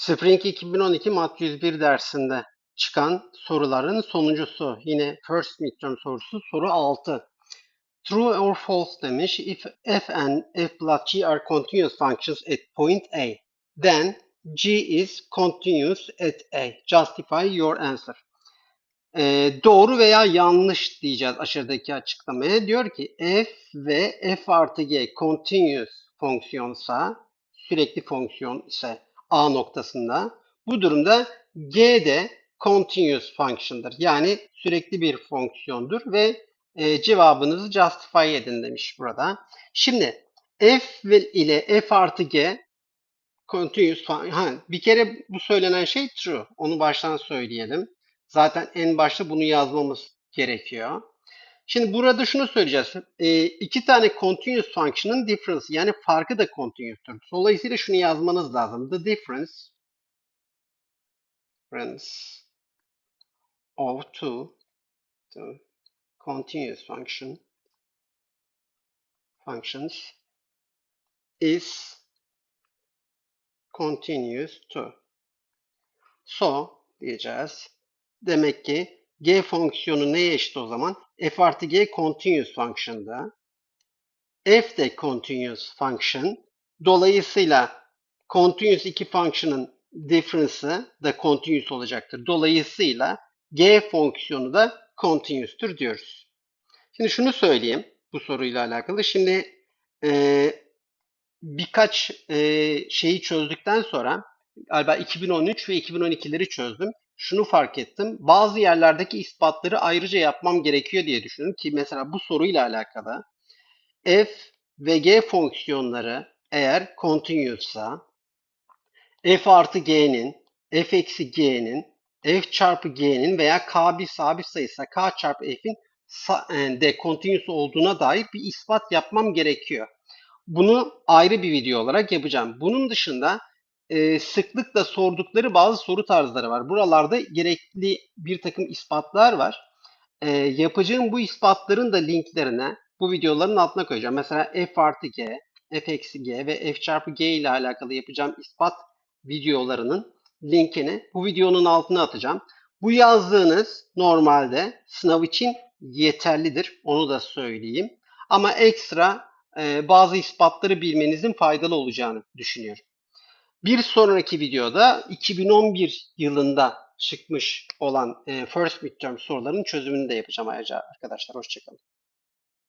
Spring 2012 Mat 101 dersinde çıkan soruların sonuncusu. Yine first midterm sorusu soru 6. True or false demiş. If f and f plus g are continuous functions at point A, then g is continuous at A. Justify your answer. Ee, doğru veya yanlış diyeceğiz aşağıdaki açıklamaya. Diyor ki f ve f artı g continuous fonksiyonsa, sürekli fonksiyon ise A noktasında, bu durumda g de continuous function'dır. Yani sürekli bir fonksiyondur ve e, cevabınızı justify edin demiş burada. Şimdi f ile f artı g continuous ha, bir kere bu söylenen şey true. Onu baştan söyleyelim. Zaten en başta bunu yazmamız gerekiyor. Şimdi burada şunu söyleyeceğiz. E, iki tane continuous function'ın difference yani farkı da continuous'tur. Dolayısıyla şunu yazmanız lazım. The difference difference of two, two continuous function functions is continuous too. So diyeceğiz. Demek ki g fonksiyonu neye eşit o zaman? f artı g continuous function'da. f de continuous function. Dolayısıyla continuous iki function'ın difference'ı da continuous olacaktır. Dolayısıyla g fonksiyonu da continuous'tur diyoruz. Şimdi şunu söyleyeyim bu soruyla alakalı. Şimdi eee, birkaç eee, şeyi çözdükten sonra galiba 2013 ve 2012'leri çözdüm. Şunu fark ettim. Bazı yerlerdeki ispatları ayrıca yapmam gerekiyor diye düşündüm ki mesela bu soruyla alakalı f ve g fonksiyonları eğer continuous'sa f artı g'nin, f eksi g'nin, f çarpı g'nin veya k bir sabit sayıysa k çarpı f'in e, de continuous olduğuna dair bir ispat yapmam gerekiyor. Bunu ayrı bir video olarak yapacağım. Bunun dışında e, sıklıkla sordukları bazı soru tarzları var. Buralarda gerekli bir takım ispatlar var. E, yapacağım bu ispatların da linklerine bu videoların altına koyacağım. Mesela f artı g, f eksi g ve f çarpı g ile alakalı yapacağım ispat videolarının linkini bu videonun altına atacağım. Bu yazdığınız normalde sınav için yeterlidir. Onu da söyleyeyim. Ama ekstra e, bazı ispatları bilmenizin faydalı olacağını düşünüyorum. Bir sonraki videoda 2011 yılında çıkmış olan e, First Midterm soruların çözümünü de yapacağım ayrıca arkadaşlar. Hoşçakalın.